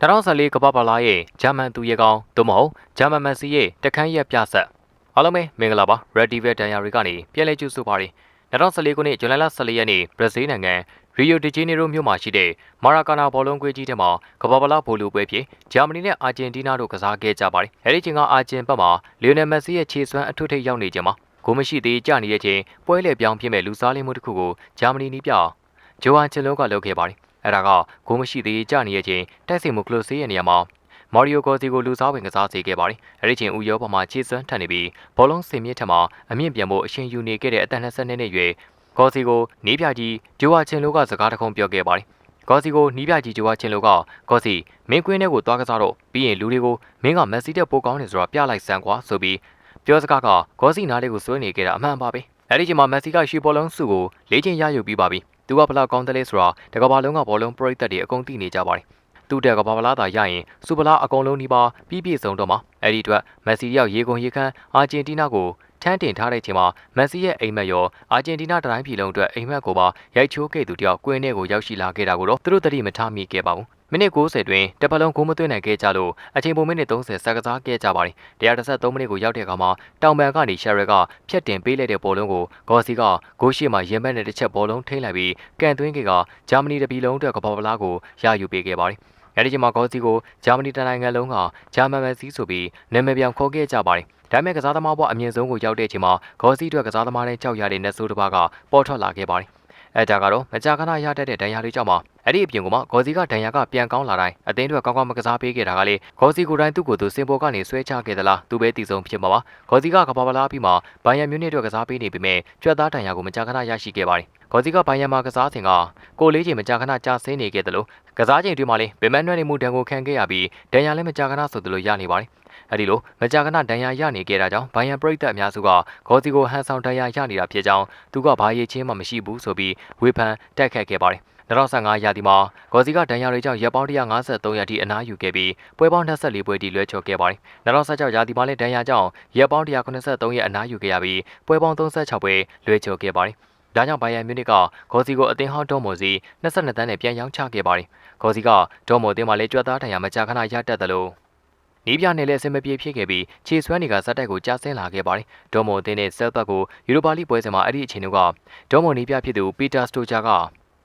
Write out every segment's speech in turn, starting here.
2014ကမ္ဘာပါလာရဲ့ဂျာမန်သူရဲကောင်းသို့မဟုတ်ဂျာမန်မန်စီရဲ့တခန်းရက်ပြဆက်အားလုံးပဲမင်္ဂလာပါ Red Devil တန်ရာတွေကနေပြန်လဲကြည့်စုပါရ2014ခုနှစ်ဇွန်လ14ရက်နေ့ဘရာဇီးနိုင်ငံရီယိုဒီဂျေနီရိုမြို့မှာရှိတဲ့မာရာကာနာဘောလုံးကွေးကြီးထဲမှာကမ္ဘာပါလာဘိုလူပွဲဖြစ်ဂျာမနီနဲ့အာဂျင်တီးနားတို့ကစားခဲ့ကြပါတယ်အဲဒီချိန်ကအာဂျင်ဘက်မှာလီယိုနယ်မက်ဆီရဲ့ခြေစွမ်းအထွတ်ထိပ်ရောက်နေချိန်မှာဂိုးမရှိသေးကြနေတဲ့ချိန်ပွဲလေပြောင်းဖြစ်မဲ့လူစားလင်းမှုတစ်ခုကိုဂျာမနီနီးပြဂျိုဟန်ချင်လုံးကလုပ်ခဲ့ပါတယ် အဲ့ဒါကဂိုးမရှိသေးကြနေတဲ့ချိန်တိုက်စစ်မှုကလိုဆေးရဲ့နေရာမှာမော်ရီယိုဂိုစီကိုလူစားဝင်ကစားစေခဲ့ပါတယ်။အဲဒီချိန်ဦးရောပေါ်မှာခြေစွမ်းထန်နေပြီးဘောလုံးစင်မြင့်ထက်မှာအမြင့်ပြန်ဖို့အရှင်ယူနေခဲ့တဲ့အသက်22နှစ်ရွယ်ဂေါစီကိုနီးပြကြီးဂျိုဝါချင်လိုကစကားတခုံပြောခဲ့ပါတယ်။ဂေါစီကိုနီးပြကြီးဂျိုဝါချင်လိုကဂေါစီမင်းကွင်းထဲကိုသွားကစားတော့ပြီးရင်လူတွေကိုမင်းကမက်ဆီတက်ပိုကောင်းနေဆိုတာပြလိုက်စမ်းကွာဆိုပြီးပြောစကားကဂေါစီနားလေးကိုဆွဲနေခဲ့တာအမှန်ပါပဲ။အဲဒီချိန်မှာမက်ဆီကရှီဘောလုံးစုကိုလေးချင်းရယူပြီးပါပြီ။ သူကဘလောက်ကောင်းတယ်လဲဆိုတာတကဘာလုံးကဘောလုံးပရိသတ်တွေအကုန်သိနေကြပါတယ်။သူ့တက်ကဘာဗလာသာရရင်စူပလာအကုန်လုံးဒီပါပြီးပြည့်စုံတော့မှာအဲ့ဒီအတွက်မက်ဆီရောက်ရေကုန်ရေခမ်းအာဂျင်တီးနားကိုထန်းတင်ထားတဲ့ချိန်မှာမက်ဆီရဲ့အိမ်မက်ရောအာဂျင်တီးနားတိုင်းပြည်လုံးအတွက်အိမ်မက်ကိုပါရိုက်ချိုးခဲ့သူတယောက်ကွင်းထဲကိုရောက်ရှိလာခဲ့တာကိုတော့သူတို့တတိမထားမိခဲ့ပါဘူး မိနစ်90တွင်တပတ်လုံးဂိုးမသွင်းနိုင်ခဲ့ကြလို့အချိန်ပုံမိနစ်30စက်ကစားခဲ့ကြပါတယ်133မိနစ်ကိုရောက်တဲ့အခါမှာတောင်ပန်ကနေရှယ်ရယ်ကဖြတ်တင်ပေးလိုက်တဲ့ဘောလုံးကိုဂေါ်စီကဂိုးရှိမှရင်မက်နဲ့တစ်ချက်ဘောလုံးထိလိုက်ပြီးကန်သွင်းကေကဂျာမနီတပြည်လုံးအတွက်ကဘာဗလာကိုရယူပေးခဲ့ပါတယ်အဲဒီချိန်မှာဂေါ်စီကိုဂျာမနီတနိုင်ငံလုံးကဂျာမန်မန်စီဆိုပြီးနာမည်ပြောင်ခေါ်ခဲ့ကြပါတယ်ဒါပေမဲ့ကစားသမားဘဝအမြင့်ဆုံးကိုရောက်တဲ့အချိန်မှာဂေါ်စီအတွက်ကစားသမားနဲ့ကြောက်ရတဲ့နက်ဆိုးတစ်ပါးကပေါ်ထွက်လာခဲ့ပါတယ် အဲဒါကတော့မကြာခဏရတတ်တဲ့ဒဏ်ရာတွေကြောင့်ပါအဲ့ဒီအပြင်ကမှဂေါ်စီကဒဏ်ရာကပြန်ကောင်းလာတိုင်းအသင်းတွေကောင်းကောင်းမကစားပေးခဲ့တာကလေဂေါ်စီကိုယ်တိုင်သူ့ကိုယ်သူစင်ပေါ်ကနေဆွဲချခဲ့သလားသူပဲတည်ဆုံးဖြစ်မှာပါဂေါ်စီကကဘာပလာပြီးမှဘိုင်ယန်မြူနစ်အတွက်ကစားပေးနေပေမဲ့ကြွက်သားဒဏ်ရာကိုမကြာခဏရရှိခဲ့ပါတယ်ဂေါ်စီကဘိုင်ယန်မှာကစားစဉ်ကကိုလေးချိန်မကြာခဏကြာဆင်းနေခဲ့တယ်လို့ကစားချိန်တွေမှာလေဗီမန်နွဲ့နေမှုဒဏ်ကိုခံခဲ့ရပြီးဒဏ်ရာလည်းမကြာခဏဆိုသလိုရနေပါတယ် အဲဒီလိုမကြာခဏဒဏ်ရာရနေခဲ့တာကြောင့်ဘိုင်ယန်ပရိသတ်အများစုကဂေါ်စီကိုဟန်ဆောင်ဒဏ်ရာရနေတာဖြစ်ကြောင်းသူကဘာရေးချင်းမှမရှိဘူးဆိုပြီးဝေဖန်တက်ခတ်ခဲ့ပါတယ်2015ရာသီမှာဂေါ်စီကဒဏ်ရာတွေကြောင့်ရပ်ပေါင်း153ရက်ထိအနားယူခဲ့ပြီးပွဲပေါင်း24ပွဲထိလွှဲချော်ခဲ့ပါတယ်။2016ရာသီမှာလည်းဒဏ်ရာကြောင့်ရပ်ပေါင်း183ရက်အနားယူခဲ့ရပြီးပွဲပေါင်း36ပွဲလွှဲချော်ခဲ့ပါတယ်။ဒါကြောင့်ဘိုင်ယန်မြူနစ်ကဂေါ်စီကိုအသင်းဟောင်းဒေါ်မိုစီ22တန်းနဲ့ပြန်ရောင်းချခဲ့ပါတယ်။ဂေါ်စီကဒေါ်မိုအသင်းမှာလည်းကြွက်သားဒဏ်ရာမကြာခဏရတတ်တယ်လို့ နီးပြနဲ့လည်းအဆင်မပြေဖြစ်ခဲ့ပြီးခြေဆွမ်းတွေကဇက်တိုက်ကိုကြားဆင်းလာခဲ့ပါတယ်။ဒေါ်မိုအသင်းနဲ့ဆဲလ်ဘတ်ကိုယူရိုပါလိပွဲစဉ်မှာအဲ့ဒီအချိန်တုန်းကဒေါ်မိုနီးပြဖြစ်သူပီတာစတိုဂျာက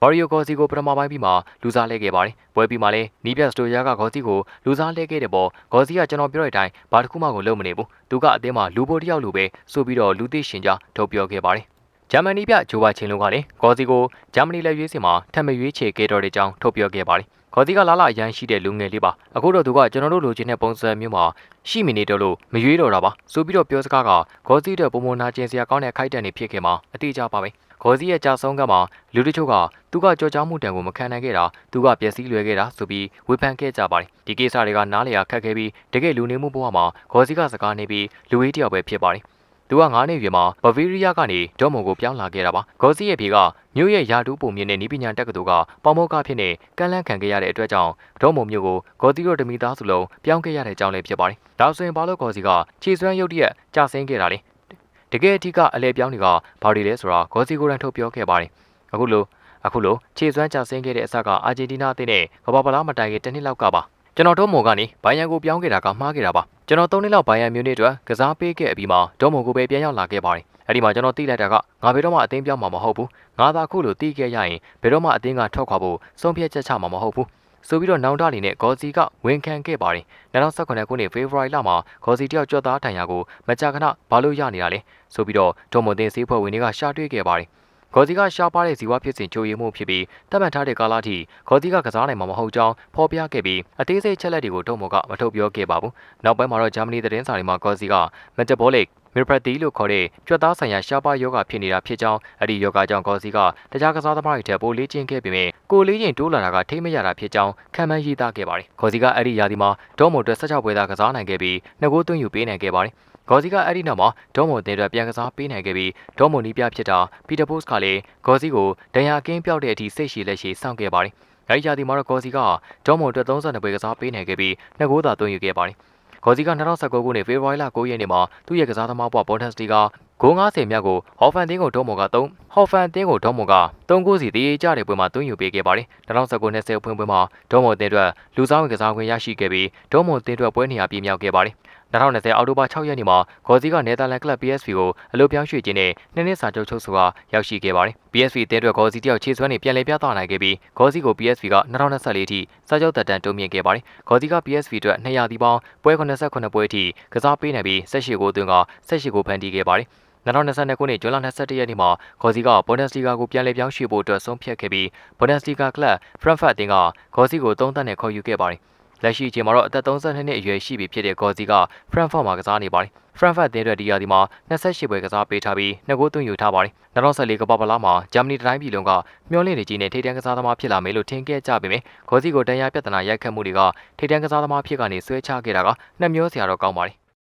ဘာရီယိုဂေါ်စီကိုပထမပိုင်းပြီးမှလူစားလဲခဲ့ပါတယ်။ပွဲပြီးမှလည်းနီးပြစတိုယာကဂေါ်စီကိုလူစားလဲခဲ့တဲ့ပေါ်ဂေါ်စီကကျွန်တော်ပြောတဲ့အတိုင်းဘာတစ်ခုမှကိုလုပ်မနေဘူး။သူကအသင်းမှာလူပိုတယောက်လိုပဲဆိုပြီးတော့လူသိရှင်ကြားထုတ်ပြောခဲ့ပါတယ်။ဂျာမနီပြဂျိုဘာချင်းလုံးကလည်းဂေါ်စီကိုဂျာမနီလက်ရွေးစင်မှာထပ်မရွေးချေခဲ့တော်တဲ့အကြောင်းထုတ်ပြောခဲ့ပါတယ်။ ခေါ်စီကလာလာအရန်ရှိတဲ့လူငယ်လေးပါအခုတော့သူကကျွန်တော်တို့လိုချင်တဲ့ပုံစံမျိုးမှာရှိမနေတော့လို့မရွေးတော့တာပါဆိုပြီးတော့ပြောစကားကဂေါ်စီတဲ့ပုံမနာကျင်စရာကောင်းတဲ့ခိုက်တန်နေဖြစ်ခဲ့မှာအတိအကျပါပဲဂေါ်စီရဲ့ကြာဆုံးကမှာလူတချို့ကသူကကြော်ကြားမှုတံကိုမခံနိုင်ခဲ့တာသူကပျက်စီးလွယ်ခဲ့တာဆိုပြီးဝေဖန်ခဲ့ကြပါတယ်ဒီကိစ္စတွေကနားလည်ရခက်ခဲပြီးတကယ်လူနေမှုဘဝမှာဂေါ်စီကစကားနေပြီးလူဝေးတယောက်ပဲဖြစ်ပါတယ် သူက9နှစ်ရွယ်မှာဘဗီးရီးယားကနေဒေါ်မွန်ကိုပြောင်းလာခဲ့တာပါဂေါ်စီရဲ့ဖေကမြို့ရဲ့ယာတူးပုံမြင့်တဲ့နီးပညာတက္ကသိုလ်ကပေါမောကဖြစ်နေကန့်လန့်ခံခဲ့ရတဲ့အတွက်ကြောင့်ဒေါ်မွန်မြို့ကိုဂေါ်စီတို့တမီသားစုလုံးပြောင်းခဲ့ရတဲ့အကြောင်းလည်းဖြစ်ပါတယ်ဒါဆိုရင်ဘာလို့ဂေါ်စီကခြေစွမ်းရုပ်တရက်ကြာဆင်းခဲ့တာလဲတကယ်အထီကအလဲပြောင်းတွေကဘာတွေလဲဆိုတာဂေါ်စီကိုရန်ထုတ်ပြောခဲ့ပါတယ်အခုလိုအခုလိုခြေစွမ်းကြာဆင်းခဲ့တဲ့အစကအာဂျင်တီးနားအသင်းနဲ့ကမ္ဘာပလားမတိုင်ခင်တစ်နှစ်လောက်ကပါ ကျွန်တော်တို့မိုကနေဘိုင်ယန်ကိုပြောင်းခဲ့တာကမှားခဲ့တာပါကျွန်တော်၃နှစ်လောက်ဘိုင်ယန်မျိုးနစ်အတွက်ကစားပေးခဲ့အပြီးမှာဒေါ်မိုကိုပဲပြန်ရောက်လာခဲ့ပါတယ်အဲ့ဒီမှာကျွန်တော်သိလိုက်တာကငါဘယ်တော့မှအသင်းပြောင်းမှာမဟုတ်ဘူးငါသာခုလိုတီးခဲ့ရရင်ဘယ်တော့မှအသင်းကထွက်ခွာဖို့ဆုံးဖြတ်ချက်ချမှာမဟုတ်ဘူးဆိုပြီးတော့နောင်တလီနဲ့ဂေါ်စီကဝန်ခံခဲ့ပါတယ်2019ခုနှစ်ဖေဖော်ဝါရီလမှာဂေါ်စီတယောက်ကြွသားထိုင်ရာကိုမကြာခဏဘာလို့ရနေတာလဲဆိုပြီးတော့ဒေါ်မိုတင်စေးဖွဲ့ဝင်တွေကရှာတွေ့ခဲ့ပါတယ် ဂေါ်စီကရှားပါတဲ့ဇီဝဖြစ်စဉ်ချိုးရည်မှုဖြစ်ပြီးတတ်မှတ်ထားတဲ့ကာလအထိဂေါ်စီကကစားနိုင်မှာမဟုတ်ကြောင်းဖော်ပြခဲ့ပြီးအသေးစိတ်ချက်လက်တွေကိုတုံ့မော်ကမထုတ်ပြောခဲ့ပါဘူး။နောက်ပိုင်းမှာတော့ဂျာမနီသတင်းစာတွေမှာဂေါ်စီက metabolic မီပရတီလို့ခေါ်တဲ့ကြွက်သားဆိုင်ရာရှားပါယောဂဖြစ်နေတာဖြစ်ကြောင်းအဲ့ဒီယောဂကြောင့်ဂေါ်စီကတခြားကစားသမားတွေထက်ပိုလေးကျင့်ခဲ့ပေမဲ့ကိုလေးချင်းတိုးလာတာကထိမ့်မရတာဖြစ်ကြောင်းခံမှန်းရေးသားခဲ့ပါတယ်။ဂေါ်စီကအဲ့ဒီရာသီမှာဒေါ်မိုတွက်16ပွဲသားကစားနိုင်ခဲ့ပြီးငကိုးသွင်းယူပေးနိုင်ခဲ့ပါတယ်။ဂေါ်စီကအဲ့ဒီနောက်မှာဒေါ်မိုတင်အတွက်ပြန်ကစားပေးနိုင်ခဲ့ပြီးဒေါ်မိုနီးပြဖြစ်တာပီတာပို့စ်ကလည်းဂေါ်စီကိုဒဏ်ရာကင်းပြောက်တဲ့အထိစိတ်ရှည်လက်ရှည်စောင့်ခဲ့ပါတယ်။အဲဒီရာသီမှာတော့ဂေါ်စီကဒေါ်မိုအတွက်32ပွဲကစားပေးနိုင်ခဲ့ပြီးငကိုးသာသွင်းယူခဲ့ပါတယ်။ ဂေါ်စီက2019ခုနှစ်ဖေဖော်ဝါရီလ9ရက်နေ့မှာသူ့ရဲ့ကစားသမားဘွားဘော်ဒန်စတီကဂိုး90မြတ်ကိုဟော်ဖန်တင်းကိုဒေါ်မိုက3ဟော်ဖန်အသင်းကိုဒေါ်မွန်က၃ဂိုးစီတည်ကြတဲ့ပွဲမှာသွင်းယူပေးခဲ့ပါတယ်2019 20ဖွင့်ပွဲမှာဒေါ်မွန်အသင်းအတွက်လူစားဝင်ကစားခွင့်ရရှိခဲ့ပြီးဒေါ်မွန်အသင်းအတွက်ပွဲနေရာပြည့်မြောက်ခဲ့ပါတယ် 2020အောက်တိုဘာ6ရက်နေ့မှာဂေါ်စီကနယ်သာလန်ကလပ် PSV ကိုအလို့ပြောင်းရွှေ့ခြင်းနဲ့နှစ်နှစ်စာချုပ်ချုပ်ဆိုတာရောက်ရှိခဲ့ပါတယ်။ PSV အသင်းအတွက်ဂေါ်စီတယောက်ခြေစွမ်းနဲ့ပြန်လည်ပြသနိုင်ခဲ့ပြီးဂေါ်စီကို PSV က2024အထိစာချုပ်သက်တမ်းတိုးမြင့်ခဲ့ပါတယ်။ဂေါ်စီက PSV အတွက်200တီပေါင်းပွဲ89ပွဲအထိကစားပေးနိုင်ပြီး18ဂိုးသွင်းက18ဂိုးဖန်တီးခဲ့ပါတယ်။2022ခုနှစ်ဇွန်လ22ရက်နေ့မှာဂေါ်စီကဘွန်ဒက်စလီဂါကိုပြန်လည်ပြောင်းရွှေ့ဖို့အတွက်ဆုံးဖြတ်ခဲ့ပြီးဘွန်ဒက်စလီဂါကလပ်ဖရန့်ဖတ်အသင်းကဂေါ်စီကိုသုံးသက်နဲ့ခေါ်ယူခဲ့ပါတယ်။ လက်ရှိအချိန်မှာတော့အသက်32နှစ်အရွယ်ရှိပြီဖြစ်တဲ့ဂေါ်စီကဖရန့်ဖော့မှာကစားနေပါတယ်။ဖရန့်ဖတ်အသင်းအတွက်ဒီရာသီမှာ28ပွဲကစားပေးထားပြီးနှစ်ဂိုးသွင်းယူထားပါတယ်။2014ကပပလာမှာဂျာမနီတိုင်းပြည်လုံးကမျှော်လင့်နေကြီးနဲ့ထိပ်တန်းကစားသမားဖြစ်လာမယ်လို့ထင်ခဲ့ကြပေမယ့်ဂေါ်စီကိုတရားပြဿနာရိုက်ခတ်မှုတွေကထိပ်တန်းကစားသမားဖြစ်ကနေဆွဲချခဲ့တာကနှမျောစရာတော့ကောင်းပါတယ်